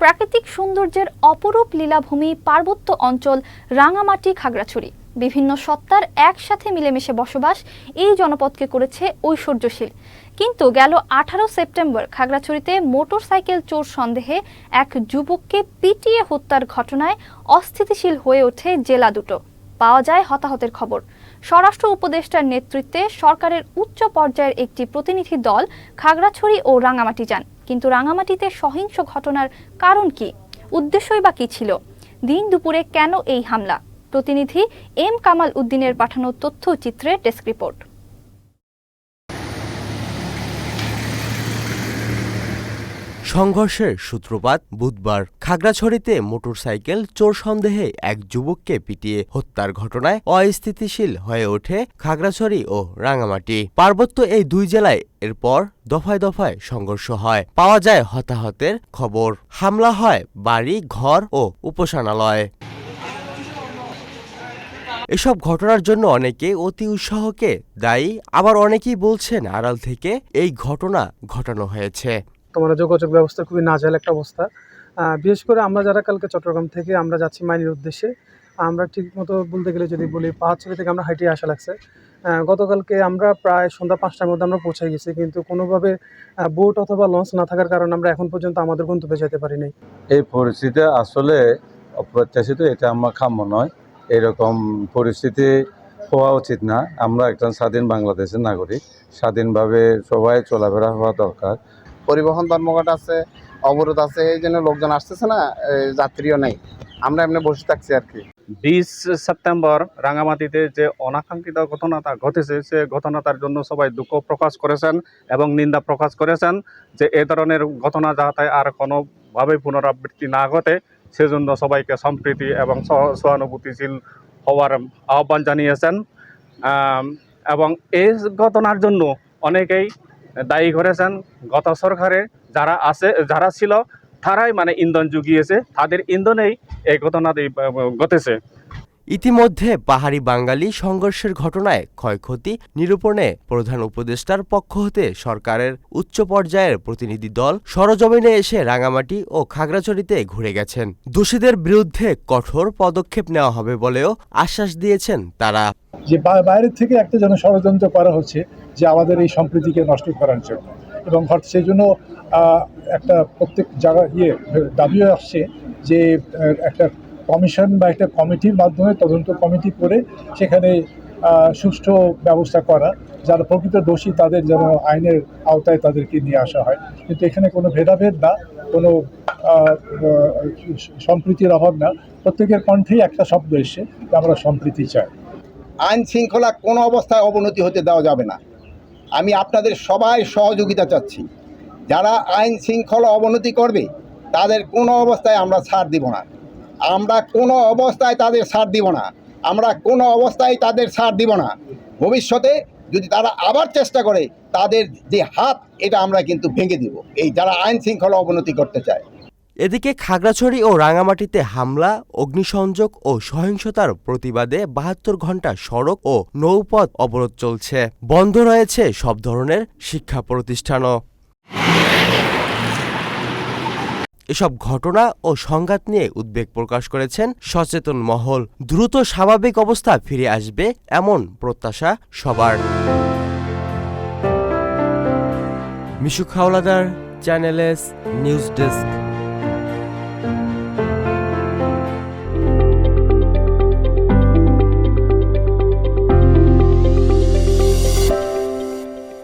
প্রাকৃতিক সৌন্দর্যের অপরূপ লীলাভূমি পার্বত্য অঞ্চল রাঙামাটি খাগড়াছড়ি। বিভিন্ন সত্তার একসাথে মিলেমিশে বসবাস এই জনপদকে করেছে ঐশ্বর্যশীল। কিন্তু গেল আঠারো সেপ্টেম্বর খাগড়াছড়িতে মোটরসাইকেল চোর সন্দেহে এক যুবককে পিটিয়ে হত্যার ঘটনায় অস্থিতিশীল হয়ে ওঠে জেলা দুটো। পাওয়া যায় হতাহতের খবর। স্বরাষ্ট্র উপদেষ্টার নেতৃত্বে সরকারের উচ্চ পর্যায়ের একটি প্রতিনিধি দল খাগড়াছড়ি ও রাঙামাটি যান। কিন্তু রাঙামাটিতে সহিংস ঘটনার কারণ কি? উদ্দেশ্যই বা কি ছিল? দিন দুপুরে কেন এই হামলা? প্রতিনিধি এম কামাল উদ্দিনের পাঠানো তথ্যচিত্রে ডেস্ক রিপোর্ট। সংঘর্ষের সূত্রপাত বুধবার। খাগড়াছড়িতে মোটরসাইকেল চোর সন্দেহে এক যুবককে পিটিয়ে হত্যার ঘটনায় অস্থিতিশীল হয়ে ওঠে খাগড়াছড়ি ও রাঙামাটি পার্বত্য এই দুই জেলায় এরপর দফায় দফায় সংঘর্ষ হয়। পাওয়া যায় হতাহতের খবর। হামলা হয় বাড়ি, ঘর ও উপাসনালয়। এসব ঘটনার জন্য অনেকে অতি উৎসাহকে দায়ী। আবার অনেকেই বলছেন, আড়াল থেকে এই ঘটনা ঘটানো হয়েছে। তোমার যোগাযোগ ব্যবস্থা খুবই নাজেহাল একটা অবস্থা। বিশেষ করে আমরা যারা কালকে চট্টগ্রাম থেকে আমরা যাচ্ছি মাইনের উদ্দেশ্যে, আমরা ঠিক মতো বলতে গেলে যদি বলি পাহাড়ছড়ি থেকে আমরা হাইটে আসা লাগছে। গতকালকে আমরা প্রায় সন্ধ্যা পাঁচটার মধ্যে আমরা পৌঁছে গেছি, কিন্তু কোনোভাবে বোট অথবা লঞ্চ না থাকার কারণে আমরা এখন পর্যন্ত আমাদের গন্তব্যে যেতে পারি নাই এই পরিস্থিতি আসলে অপ্রত্যাশিত, এটা আমার কাম্য নয়। এরকম পরিস্থিতি হওয়া উচিত না। আমরা একজন স্বাধীন বাংলাদেশের নাগরিক। স্বাধীনভাবে সবাই চলাফেরা হওয়া দরকার। পরিবহন ধর্মঘট আছে, অবরোধ আছে, এই জন্য লোকজন আসতেছে না যাত্রীও নেই। আমরা এমনি বসে থাকছি আর কি। বিশ সেপ্টেম্বর রাঙামাটিতে যে অনাকাঙ্ক্ষিত ঘটনাটা ঘটেছে, সে ঘটনাটার জন্য সবাই দুঃখ প্রকাশ করেছেন এবং নিন্দা প্রকাশ করেছেন যে এ ধরনের ঘটনা যাতে আর কোনোভাবে পুনরাবৃত্তি না ঘটে, সেজন্য সবাইকে সম্প্রীতি এবং সহ- সহানুভূতিশীল হওয়ার আহ্বান জানিয়েছেন। এবং এই ঘটনার জন্য অনেকেই দায়ী করেছেন গত সরকারে যারা আছে, যারা ছিল, তারাই মানে ইন্ধন জুগিয়েছে। তাদের ইন্ধনেই এই ঘটনাটি ঘটেছে। ইতিমধ্যে পাহাড়ি বাঙালি সংঘর্ষের ঘটনায় ক্ষয়ক্ষতি, নিরূপণে প্রধান উপদেষ্টার পক্ষ হতে সরকারের উচ্চ পর্যায়ের প্রতিনিধি দল সরজমিনে এসে রাঙামাটি ও খাগড়াছড়িতে ঘুরে গেছেন। দোষীদের বিরুদ্ধে কঠোর পদক্ষেপ নেওয়া হবে বলেও আশ্বাস দিয়েছেন তারা। যে বাইরের থেকে একটা যেন ষড়যন্ত্র করা হচ্ছে যে আমাদের এই সম্প্রীতিকে নষ্ট করার জন্য। এবং সেই জন্য একটা প্রত্যেক জায়গা ইয়ে দাবিও আসছে যে একটা কমিশন বা একটা কমিটির মাধ্যমে তদন্ত কমিটি করে সেখানে সুষ্ঠু ব্যবস্থা করা, যারা প্রকৃত দোষী তাদের যেন আইনের আওতায় তাদেরকে নিয়ে আসা হয়। কিন্তু এখানে কোনো ভেদাভেদ না, কোনো সম্প্রীতির অভাব না। প্রত্যেকের কণ্ঠেই একটা শব্দ এসে আমরা সম্প্রীতি চাই। আইন শৃঙ্খলা কোনো অবস্থায় অবনতি হতে দেওয়া যাবে না। আমি আপনাদের সবাই সহযোগিতা চাচ্ছি। যারা আইন শৃঙ্খলা অবনতি করবে, তাদের কোনো অবস্থায় আমরা ছাড় দিব না। আমরা কোনো অবস্থায় তাদের ছাড় দিব না। আমরা কোনো অবস্থায় তাদের ছাড় দিব না। ভবিষ্যতে যদি তারা আবার চেষ্টা করে, তাদের যে হাত, এটা আমরা কিন্তু ভেঙে দিব। এই যারা আইন শৃঙ্খলা অবনতি করতে চায়। এদিকে খাগড়াছড়ি ও রাঙামাটিতে হামলা, অগ্নিসংযোগ ও সহিংসতার প্রতিবাদে বাহাত্তর ঘণ্টা সড়ক ও নৌপথ অবরোধ চলছে। বন্ধ রয়েছে সব ধরনের শিক্ষা প্রতিষ্ঠানও। এসব ঘটনা ও সংঘাত নিয়ে উদ্বেগ প্রকাশ করেছেন সচেতন মহল। দ্রুত স্বাভাবিক অবস্থা ফিরে আসবে এমন প্রত্যাশা সবার। Mishu Khawladar channel S, news desk.